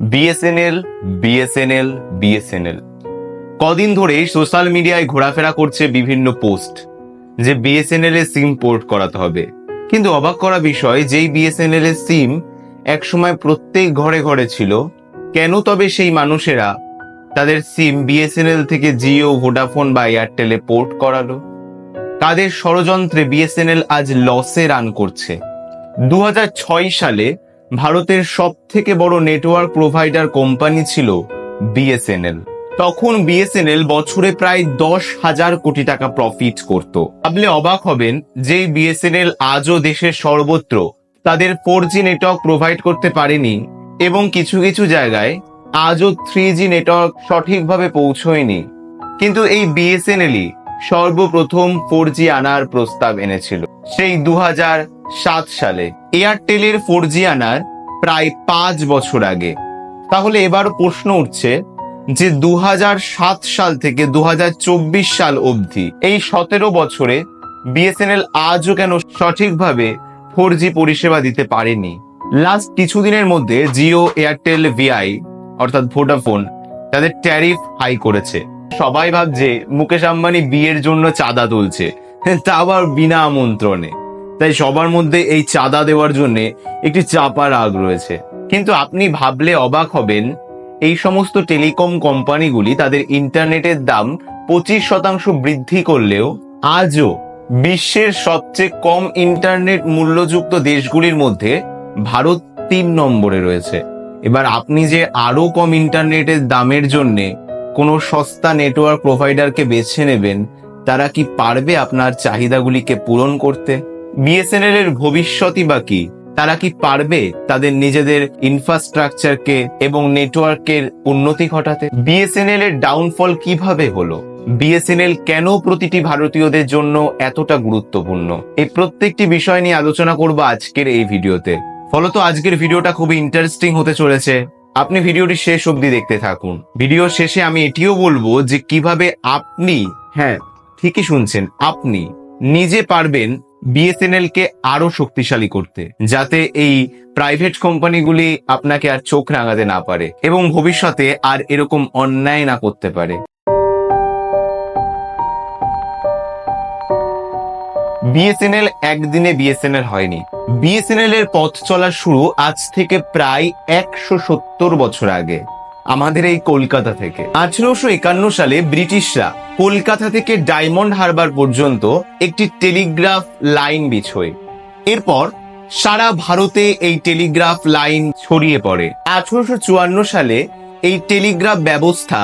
BSNL BSNL BSNL কদিন ধরেই social মিডিয়ায় ঘোরাফেরা করছে বিভিন্ন পোস্ট, যে বিএসএনএল এর সিম পোর্ট করাতে হবে। কিন্তু অবাক করা বিষয়, যেই বিএসএনএল এর সিম একসময় প্রত্যেক ঘরে ঘরে ছিল, কেন তবে সেই মানুষেরা তাদের সিম বিএসএনএল থেকে জিও, ভোডাফোন বা এয়ারটেলে পোর্ট করালো? কাদের ষড়যন্ত্রে বিএসএনএল আজ লসে রান করছে? দু হাজার ছয় সালে ভারতের সব থেকে বড় নেটওয়ার্ক প্রোভাইডার কোম্পানি ছিল বিএসএনএল তখন বিএসএনএল বছরে প্রায় দশ হাজার কোটি টাকা প্রফিট করত। ভাবলে অবাক হবেন যে বিএসএনএল আজও দেশের সর্বত্র তাদের ফোর জি নেটওয়ার্ক প্রোভাইড করতে পারেনি এবং কিছু কিছু জায়গায় আজও থ্রি জি নেটওয়ার্ক সঠিকভাবে পৌঁছয়নি। কিন্তু এই বিএসএনএলই সর্বপ্রথম ফোর জি আনার প্রস্তাব এনেছিল। সেই দু সালে এয়ারটেলের ফোর জি আনার প্রায় পাঁচ বছর আগে। তাহলে এবার প্রশ্ন উঠছে যে দু সাল থেকে দু সাল অবধি এই সতেরো বছরে বিএসএনএল আজও কেন সঠিকভাবে ফোর জি পরিষেবা দিতে পারেনি? লাস্ট কিছুদিনের মধ্যে জিও এয়ারটেল ভিআই অর্থাৎ ভোডাফোন তাদের ট্যারিফ হাই করেছে। সবাই ভাবছে, মুকেশ আম্বানি বিয়ের জন্য চাঁদা তুলছে। তা আবার বিনা আমন্ত্রণে। তাই সবার মধ্যে এই চাঁদা দেওয়ার জন্য একটি চাপা রাগ রয়েছে। কিন্তু আপনি ভাবলে অবাক হবেন, এই সমস্ত টেলিকম কোম্পানিগুলি তাদের ইন্টারনেটের দাম পঁচিশ শতাংশ বৃদ্ধি করলেও আজও বিশ্বের সবচেয়ে কম ইন্টারনেট মূল্যযুক্ত দেশগুলির মধ্যে ভারত তিন নম্বরে রয়েছে। এবার আপনি যে আরও কম ইন্টারনেটের দামের জন্যে কোনো সস্তা নেটওয়ার্ক প্রোভাইডারকে বেছে নেবেন, তারা কি পারবে আপনার চাহিদাগুলিকে পূরণ করতে? বিএসএনএল এর ভবিষ্যৎই বা কি? তারা কি পারবে তাদের নিজেদের ইনফ্রাস্ট্রাকচারকে এবং নেটওয়ার্কের উন্নতি ঘটাতে? বিএসএনএল এর ডাউনফল কীভাবে হলো? বিএসএনএল কেন প্রতিটি ভারতীয়দের জন্য এতটা গুরুত্বপূর্ণ? এই প্রত্যেকটি বিষয় নিয়ে আলোচনা করব আজকের এই ভিডিওতে। ফলত আজকের ভিডিওটা খুবই ইন্টারেস্টিং হতে চলেছে। আপনি ভিডিওটি শেষ অবধি দেখতে থাকুন। ভিডিও শেষে আমি এটিও বলব যে কীভাবে আপনি হ্যাঁ। ঠিকই শুনছেন আপনি নিজে পারবেন বিএসএনএল কে আরও শক্তিশালী করতে যাতে এই প্রাইভেট কোম্পানিগুলি আপনাকে আর চোখ রাঙাতে না পারে এবং ভবিষ্যতে আর এরকম অন্যায় না করতে পারে। বিএসএনএল একদিনে বিএসএনএল হয়নি। বিএসএনএল এর পথ চলা শুরু আজ থেকে প্রায় একশো সত্তর বছর আগে, আমাদের এই কলকাতা থেকে। আঠারোশো একান্ন সালে ব্রিটিশরা কলকাতা থেকে ডায়মন্ড হারবার পর্যন্ত একটি টেলিগ্রাফ লাইন বিছোয়। এরপর সারা ভারতে এই টেলিগ্রাফ লাইন ছড়িয়ে পড়ে। আঠারোশো চুয়ান্ন সালে এই টেলিগ্রাফ ব্যবস্থা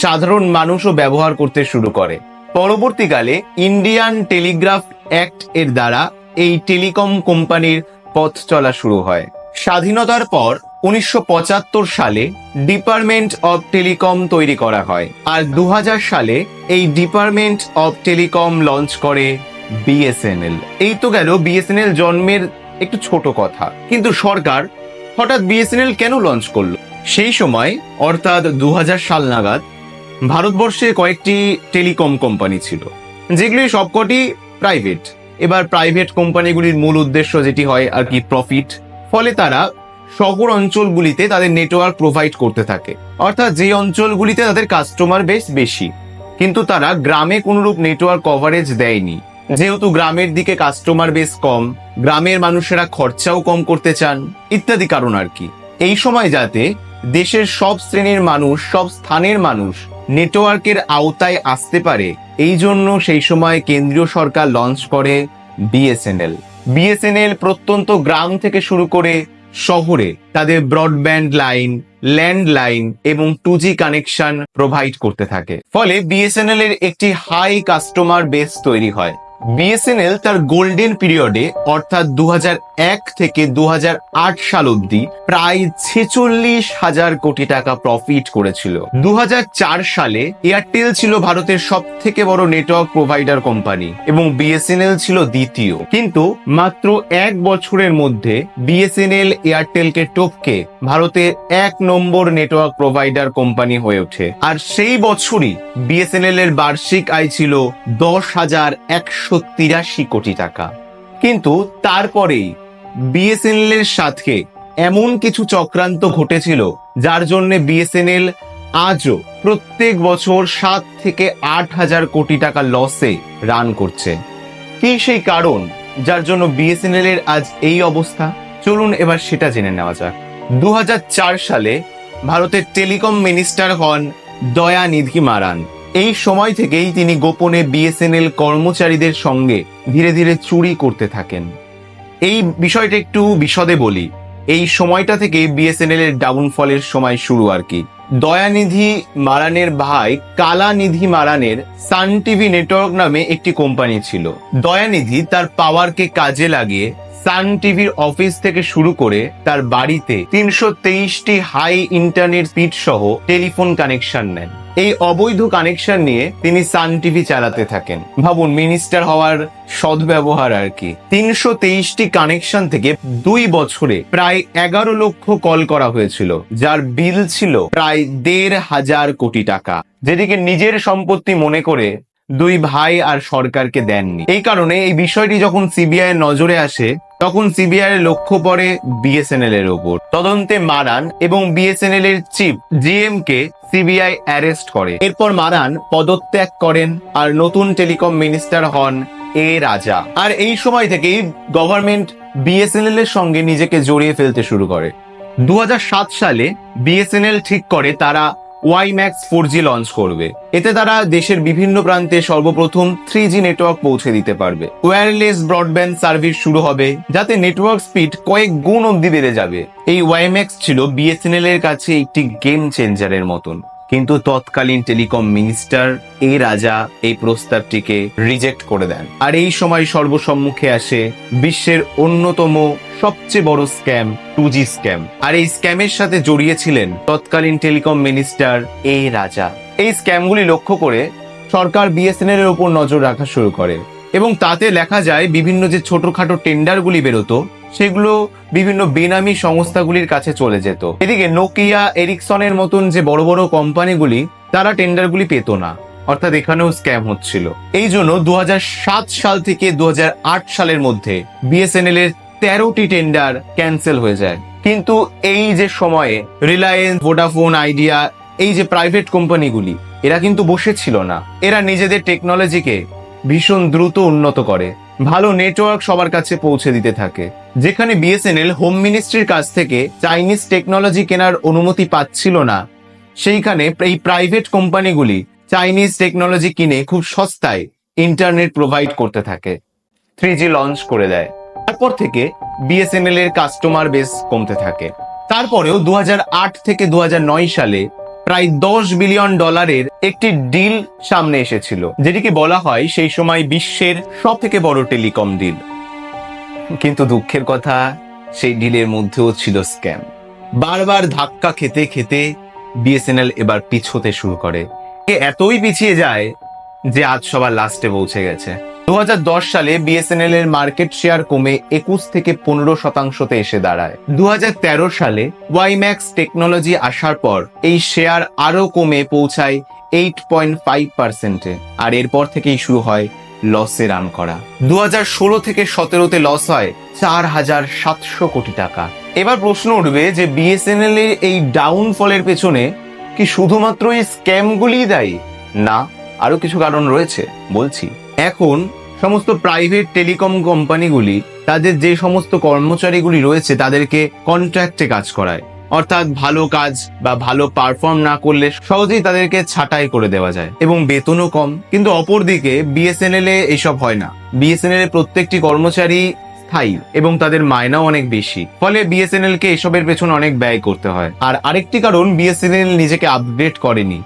সাধারণ মানুষও ব্যবহার করতে শুরু করে। পরবর্তীকালে ইন্ডিয়ান টেলিগ্রাফ অ্যাক্ট এর দ্বারা এই টেলিকম কোম্পানির পথ চলা শুরু হয়। স্বাধীনতার পর উনিশশো পঁচাত্তর সালে ডিপার্টমেন্ট অব টেলিকম তৈরি করা হয় আর দু হাজার সালে এই ডিপার্টমেন্ট অব টেলিকম লঞ্চ করে বিএসএনএল। এই তো গেল বিএসএনএল জন্মের একটু ছোট কথা। কিন্তু সরকার হঠাৎ বিএসএনএল কেন লঞ্চ করল? সেই সময় অর্থাৎ দু হাজার সাল নাগাদ ভারতবর্ষে কয়েকটি টেলিকম কোম্পানি ছিল, যেগুলি সবকটি প্রাইভেট। এবার প্রাইভেট কোম্পানিগুলির মূল উদ্দেশ্য যেটি হয় আর কি প্রফিট ফলে তারা শহর অঞ্চলগুলিতে তাদের নেটওয়ার্ক প্রোভাইড করতে থাকে। অর্থাৎ যে অঞ্চলগুলিতে তাদের কাস্টমার বেস বেশি, কিন্তু তারা গ্রামে কোনোরূপ নেটওয়ার্ক কভারেজ দেয়নি। যেহেতু গ্রামের দিকে কাস্টমার বেস কম, গ্রামের মানুষেরা খরচাও কম করতে চান, ইত্যাদি কারণ আর কি। এই সময় যাতে দেশের সব শ্রেণির মানুষ, সব স্থানের মানুষ নেটওয়ার্কের আওতায় আসতে পারে। এই জন্য সেই সময় কেন্দ্রীয় সরকার লঞ্চ করে বিএসএনএল। বিএসএনএল প্রত্যন্ত গ্রাম থেকে শুরু করে শহরে তাদের ব্রডব্যান্ড লাইন ল্যান্ড লাইন এবং টু জি কানেকশন প্রোভাইড করতে থাকে। ফলে বিএসএনএল এর একটি হাই কাস্টমার বেস তৈরি হয়। বিএসএনএল তার গোল্ডেন পিরিয়ডে অর্থাৎ দুহাজার এক থেকে দু হাজার আট সাল অবধি প্রায় ছেচল্লিশ হাজার কোটি টাকা প্রফিট করেছিল। দু হাজার চার সালে এয়ারটেল ছিল ভারতের সব থেকে বড় নেটওয়ার্ক প্রোভাইডার কোম্পানি এবং বিএসএনএল ছিল দ্বিতীয়। কিন্তু মাত্র এক বছরের মধ্যে বিএসএনএল এয়ারটেলকে টপকে ভারতের এক নম্বর নেটওয়ার্ক প্রোভাইডার কোম্পানি হয়ে ওঠে। আর সেই বছরই বিএসএনএল এর বার্ষিক আয় ছিল দশ হাজার একশো তিরাশি কোটি টাকা। কিন্তু তারপরেই বিএসএনএল এর সাথে এমন কিছু চক্রান্ত ঘটেছিল, যার জন্য বিএসএনএল আজও প্রত্যেক বছর সাত থেকে আট হাজার কোটি টাকা লসে রান করছে। কি সেই কারণ, যার জন্য বিএসএনএল এর আজ এই অবস্থা? চলুন এবার সেটা জেনে নেওয়া যাক। দু হাজার চার সালে ভারতের টেলিকম মিনিস্টার হন দয়ানিধি মারান। এই সময় থেকেই তিনি গোপনে বিএসএনএল কর্মচারীদের সঙ্গে ধীরে ধীরে চুরি করতে থাকেন। এই বিষয়টা একটু বিশদে বলি। এই সময়টা থেকে বিএসএনএল এর ডাউনফলের সময় শুরু আর কি। দয়ানিধি মারানের ভাই কালানিধি মারানের সান টিভি নেটওয়ার্ক নামে একটি কোম্পানি ছিল। দয়ানিধি তার পাওয়ারকে কাজে লাগিয়ে সান টিভির অফিস থেকে শুরু করে তার বাড়িতে তিনশো তেইশটি হাই ইন্টারনেট স্পিড সহ টেলিফোন কানেকশন নেন। এই অবৈধ কানেকশন নিয়ে তিনি সান টিভি চালাতে থাকেন। ভাবুন, মিনিস্টার হওয়ার সদ্ব্যবহার আর কি। তিনশো তেইশটি কানেকশন থেকে দুই বছরে প্রায় এগারো লক্ষ কল করা হয়েছিল, যার বিল ছিল প্রায় দেড় হাজার কোটি টাকা। যেটিকে নিজের সম্পত্তি মনে করে দুই ভাই আর সরকারকে দেননি। এই কারণে এই বিষয়টি যখন সিবিআই নজরে আসে, তখন সিবিআই এর লক্ষ্য পড়ে বিএসএনএল এর ওপর। তদন্তে মারান এবং বিএসএনএল এর চিফ জিএম কে সিবিআই অ্যারেস্ট করে। এরপর মারান পদত্যাগ করেন আর নতুন টেলিকম মিনিস্টার হন এ রাজা। আর এই সময় থেকেই গভর্নমেন্ট বিএসএনএল এর সঙ্গে নিজেকে জড়িয়ে ফেলতে শুরু করে। দু হাজার সাত সালে বিএসএনএল ঠিক করে তারা WiMAX four G launch করবে। এতে তারা দেশের বিভিন্ন প্রান্তে সর্বপ্রথম থ্রি জি নেটওয়ার্ক পৌঁছে দিতে পারবে। ওয়্যারলেস ব্রডব্যান্ড সার্ভিস শুরু হবে, যাতে নেটওয়ার্ক স্পিড কয়েক গুণ অব্দি বেড়ে যাবে। এই ওয়াইম্যাক্স ছিল বিএসএনএল এর কাছে একটি গেম চেঞ্জারের মতন। কিন্তু তৎকালীন টেলিকম মিনিস্টার, এ রাজা, এই প্রস্তাবটিকে রিজেক্ট করে দেন। আর এই সময় সর্বসম্মুখে আসে বিশ্বের অন্যতম সবচেয়ে বড় স্ক্যাম, টু জি স্ক্যাম। আর এই স্ক্যামের সাথে জড়িয়েছিলেন তৎকালীন টেলিকম মিনিস্টার এ রাজা। এই স্ক্যামগুলি লক্ষ্য করে সরকার বিএসএনএল এর উপর নজর রাখা শুরু করে এবং তাতে লেখা যায়, বিভিন্ন যে ছোটখাটো টেন্ডারগুলি বেরোতো, সেগুলো বিভিন্ন বেনামি সংস্থাগুলির কাছে চলে যেত। এদিকে নোকিয়া, এরিকসনের মতন যে বড় বড় কোম্পানিগুলি, তারা টেন্ডারগুলি পেত না। অর্থাৎ এখানেও স্ক্যাম হচ্ছিল। এই জন্য দু হাজার সাত সাল থেকে দু হাজার আট সালের মধ্যে বিএসএনএল এর তেরোটি টেন্ডার ক্যান্সেল হয়ে যায়। কিন্তু এই যে সময়ে রিলায়েন্স ভোডাফোন আইডিয়া এই যে প্রাইভেট কোম্পানিগুলি এরা কিন্তু বসে ছিল না। এরা নিজেদের টেকনোলজিকে ভীষণ দ্রুত উন্নত করে। ভালো নেটওয়ার্ক সবার কাছে পৌঁছে দিতে থাকে। যেখানে বিএসএনএল হোম মিনিস্ট্রির কাছ থেকে চাইনিজ টেকনোলজি কেনার অনুমতি পাচ্ছিল না, সেইখানে এই প্রাইভেট কোম্পানিগুলি চাইনিজ টেকনোলজি কিনে খুব সস্তায় ইন্টারনেট প্রোভাইড করতে থাকে। থ্রি লঞ্চ করে দেয়। তারপর থেকে বিএসএনএল এর কাস্টমার বেস কমতে থাকে। তারপরেও দু থেকে দু সালে প্রায় দশ বিলিয়ন ডলারের একটি ডিল সামনে এসেছিল, যেটিকে বলা হয় সেই সময় বিশ্বের সব থেকে বড় টেলিকম ডিল কিন্তু দুঃখের কথা, সেই ডিলের মধ্যেও ছিল স্ক্যাম বারবার ধাক্কা খেতে খেতে বিএসএনএল এবার পিছোতে শুরু করে। এতই পিছিয়ে যায় যে আজ সবার লাস্টে পৌঁছে গেছে। দু হাজার দশ সালে বিএসএনএল এর মার্কেট শেয়ার কমে একুশ থেকে পনেরো শতাংশতে এসে দাঁড়ায়। দু হাজার তেরো সালে ওয়াইম্যাক্স টেকনোলজি আসার পর এই শেয়ার আরও কমে পৌঁছায় এইট পয়েন্ট ফাইভ পার্সেন্টে আর এরপর থেকেই শুরু হয় লসে রান করা। দু ষোলো থেকে সতেরোতে লস হয় চার হাজার সাতশো কোটি টাকা। এবার প্রশ্ন উঠবে যে বিএসএনএল এর এই ডাউনফলের পেছনে কি শুধুমাত্র এই স্ক্যামগুলিই দায়ী? না আরও কিছু কারণ রয়েছে, বলছি। এখন সমস্ত প্রাইভেট টেলিকম কোম্পানিগুলি তাদের যে সমস্ত কর্মচারীগুলি রয়েছে, তাদেরকে কন্ট্রাক্টে কাজ করায়। অর্থাৎ ভালো কাজ বা ভালো পারফর্ম না করলে সহজেই তাদেরকে ছাঁটাই করে দেওয়া যায়। এবং বেতনও কম। কিন্তু অপরদিকে বিএসএনএল এ এসব হয় না। বিএসএনএল এর প্রত্যেকটি কর্মচারী স্থায়ী এবং তাদের মায়নাও অনেক বেশি। ফলে বিএসএনএল কে এসবের পেছনে অনেক ব্যয় করতে হয়। আর আরেকটি কারণ বিএসএনএল নিজেকে আপগ্রেড করেনি।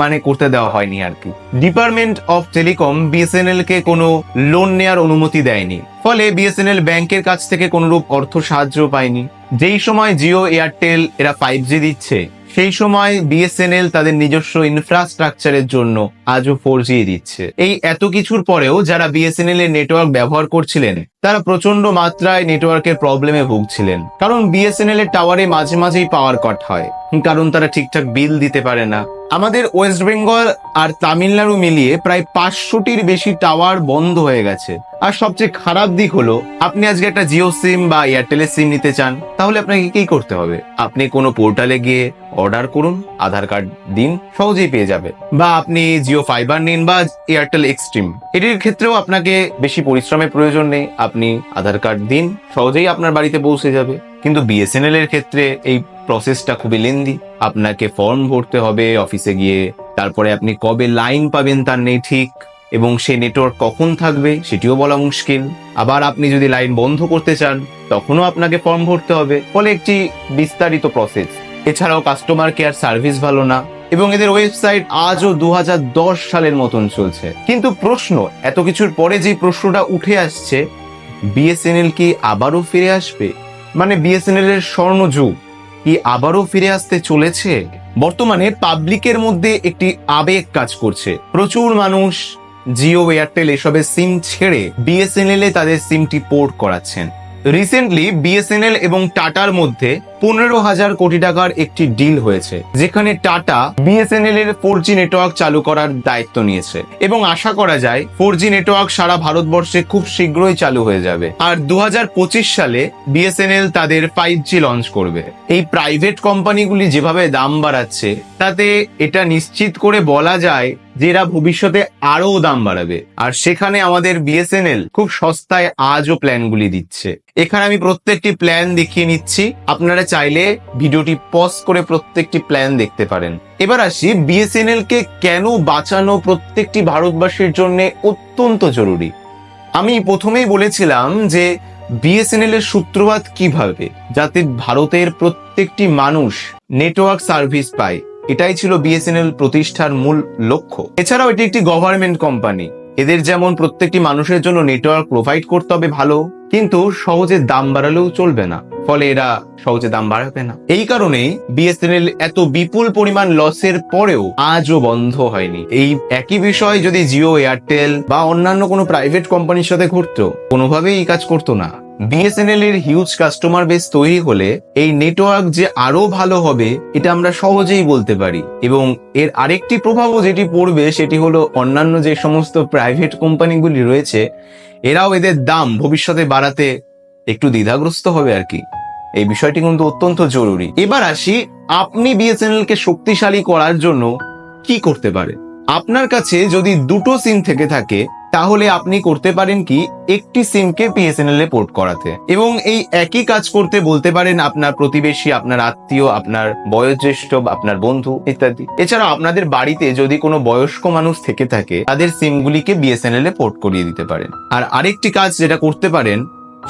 মানে করতে দেওয়া হয়নি আর কি। ডিপার্টমেন্ট অফ টেলিকম বিএসএনএল কে কোনো লোন নেয়ার অনুমতি দেয়নি। ফলে বিএসএনএল ব্যাংকের কাছ থেকে কোনোরূপ অর্থ সাহায্য পায়নি। যেই সময় জিও, এয়ারটেল, এরা ফাইভ জি দিচ্ছে, সেই সময় বিএসএনএল তাদের নিজস্ব ইনফ্রাস্ট্রাকচারের জন্য আজও ফোর জি দিচ্ছে। এই এত কিছুর পরেও যারা বিএসএনএল এর নেটওয়ার্ক ব্যবহার করছিলেন তারা প্রচণ্ড মাত্রায় নেটওয়ার্কের প্রবলেমে ভুগছিলেন। কারণ বিএসএনএল এর টাওয়ারে মাঝে মাঝেই পাওয়ার কাট হয়। কারণ তারা ঠিকঠাক বিল দিতে পারে না। আমাদের ওয়েস্ট বেঙ্গল আর তামিলনাড়ু মিলিয়ে প্রায় পাঁচশোটির বেশি টাওয়ার বন্ধ হয়ে গেছে। আর সবচেয়ে খারাপ দিক হলো, আপনি আজকে একটা জিও সিম বা এয়ারটেলের সিম নিতে চান, তাহলে আপনাকে কি করতে হবে? আপনি কোনো পোর্টালে গিয়ে অর্ডার করুন, আধার কার্ড দিন, সহজেই পেয়ে যাবে বা আপনি জিও ফাইবার নিন বা এয়ারটেল এক্সট্রিম। এটির ক্ষেত্রেও আপনাকে বেশি পরিশ্রমের প্রয়োজন নেই। আপনি আধার কার্ড দিন, সহজেই আপনার বাড়িতে পৌঁছে যাবে। কিন্তু বিএসএনএল এর ক্ষেত্রে এই প্রসেসটা খুবই লেন্দি আপনাকে ফর্ম ভরতে হবে অফিসে গিয়ে। তারপরে আপনি কবে লাইন পাবেন তার নেই ঠিক। এবং সেই নেটওয়ার্ক কখন থাকবে সেটিও বলা মুশকিল। আবার আপনি যদি লাইন বন্ধ করতে চান, তখনও আপনাকে ফর্ম ভরতে হবে। ফলে একটি বিস্তারিত প্রসেস এছাড়াও কাস্টমার কেয়ার সার্ভিস ভালো না। এবং এদের ওয়েবসাইট আজও দু হাজার দশ সালের মতন চলছে। কিন্তু প্রশ্ন, এত কিছুর পরে যে প্রশ্নটা উঠে আসছে বিএসএনএল কি আবারও ফিরে আসবে? মানে বিএসএনএল এর স্বর্ণযুগ কি আবারও ফিরে আসতে চলেছে? বর্তমানে পাবলিকের মধ্যে একটি আবেগ কাজ করছে। প্রচুর মানুষ জিও, এয়ারটেল এসবের সিম ছেড়ে বিএসএনএল এ তাদের সিমটি পোর্ট করাচ্ছেন। রিসেন্টলি বিএসএনএল এবং টাটার মধ্যে পনেরো হাজার কোটি টাকার একটি ডিল হয়েছে, যেখানে টাটা বিএসএনএল এর ফোর জি নেটওয়ার্ক চালু করার দায়িত্ব নিয়েছে। এবং আশা করা যায় ফোর জি নেটওয়ার্ক সারা ভারতবর্ষে খুব শীঘ্রই চালু হয়ে যাবে। আর দু হাজার পঁচিশ সালে বিএসএনএল তাদের ফাইভ জি লঞ্চ করবে। এই প্রাইভেট কোম্পানিগুলি যেভাবে দাম বাড়াচ্ছে, তাতে এটা নিশ্চিত করে বলা যায় যে এরা ভবিষ্যতে আরও দাম বাড়াবে। আর সেখানে আমাদের বিএসএনএল খুব সস্তায় আজও প্ল্যানগুলি দিচ্ছে। এখানে আমি প্রত্যেকটি প্ল্যান দেখিয়ে নিচ্ছি। আপনারা চাইলে ভিডিওটি পজ করে প্রত্যেকটি প্ল্যান দেখতে পারেন। এবার আসি বিএসএনএল কে কেন বাঁচানো প্রত্যেকটি ভারতবাসীর জন্য অত্যন্ত জরুরি। আমি প্রথমেই বলেছিলাম যে বিএসএনএল এর সূত্রপাত কীভাবে, যাতে ভারতের প্রত্যেকটি মানুষ নেটওয়ার্ক সার্ভিস পায়। এটাই ছিল বিএসএনএল প্রতিষ্ঠার মূল লক্ষ্য। এছাড়াও এটি একটি গভর্নমেন্ট কোম্পানি এদের যেমন প্রত্যেকটি মানুষের জন্য নেটওয়ার্ক প্রোভাইড করতে হবে ভালো, কিন্তু সহজে দাম বাড়ালেও চলবে না। ফলে এরা সহজে দাম বাড়াবে না। এই কারণে বিএসএনএল এত বিপুল পরিমাণ লসের পরেও আজও বন্ধ হয়নি। এই একই বিষয় যদি জিও এয়ারটেল বা অন্যান্য কোনো প্রাইভেট কোম্পানির সাথে ঘটতো, কোনোভাবেই এই কাজ করতো না। বিএসএনএল এর হিউজ কাস্টমার বেস তৈরি হলে এই নেটওয়ার্ক যে আরও ভালো হবে, এটা আমরা সহজেই বলতে পারি। এবং এর আরেকটি প্রভাবও যেটি পড়বে, সেটি হলো অন্যান্য যে সমস্ত প্রাইভেট কোম্পানিগুলি রয়েছে, এরাও এদের দাম ভবিষ্যতে বাড়াতে একটু দ্বিধাগ্রস্ত হবে আর কি। এই বিষয়টি কিন্তু অত্যন্ত জরুরি। এবার আসি, আপনি বিএসএনএল কে শক্তিশালী করার জন্য কি করতে পারে? আপনার কাছে যদি দুটো সিম থেকে থাকে তাহলে আপনি করতে পারেন কি, একটি সিমকে বিএসএনএল এ পোর্ট করাতে। এবং এই একই কাজ করতে বলতে পারেন আপনার প্রতিবেশী, আপনার আত্মীয়, আপনার বয়োজ্যেষ্ঠ আপনার বন্ধু ইত্যাদি। এছাড়া আপনাদের বাড়িতে যদি কোনো বয়স্ক মানুষ থেকে থাকে, তাদের সিমগুলিকে বিএসএনএল এ পোর্ট করিয়ে দিতে পারেন। আর আরেকটি কাজ যেটা করতে পারেন,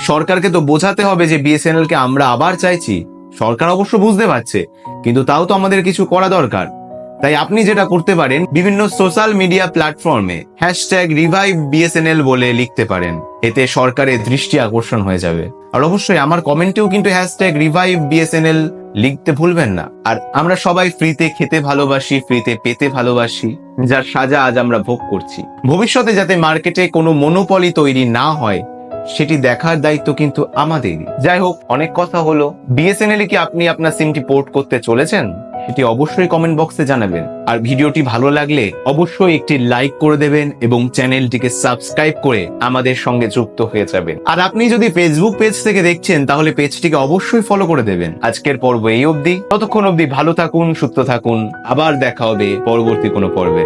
সরকারকে তো বোঝাতে হবে যে বিএসএনএল কে আমরা আবার চাইছি। সরকার অবশ্য বুঝতে পারছে, কিন্তু তাও তো আমাদের কিছু করা দরকার। তাই আপনি যেটা করতে পারেন, বিভিন্ন সোশ্যাল মিডিয়া প্ল্যাটফর্মে হ্যাশট্যাগ রিভাইভ বিএসএনএল বলে লিখতে পারেন। এতে সরকারের দৃষ্টি আকর্ষণ হয়ে যাবে। আর অবশ্যই আমার কমেন্টেও কিন্তু হ্যাশট্যাগ রিভাইভ বিএসএনএল লিখতে ভুলবেন না। আর আমরা সবাই ফ্রিতে খেতে ভালোবাসি ফ্রিতে পেতে ভালোবাসি, যার সাজা আজ আমরা ভোগ করছি। ভবিষ্যতে যাতে মার্কেটে কোনো মনোপলি তৈরি না হয় সেটি দেখার দায়িত্ব কিন্তু আমাদেরই। যাই হোক, অনেক কথা হলো। বিএসএনএল কি আপনি আপনার সিমটি পোর্ট করতে চলেছেন? সেটি অবশ্যই কমেন্ট বক্সে জানাবেন। আর ভিডিওটি ভালো লাগলে অবশ্যই একটি লাইক করে দেবেন এবং চ্যানেলটিকে সাবস্ক্রাইব করে আমাদের সঙ্গে যুক্ত হয়ে যাবেন। আর আপনি যদি ফেসবুক পেজ থেকে দেখছেন, তাহলে পেজটিকে অবশ্যই ফলো করে দেবেন। আজকের পর্ব এই অবধি। ততক্ষণ অবধি ভালো থাকুন, সুস্থ থাকুন। আবার দেখা হবে পরবর্তী কোনো পর্বে।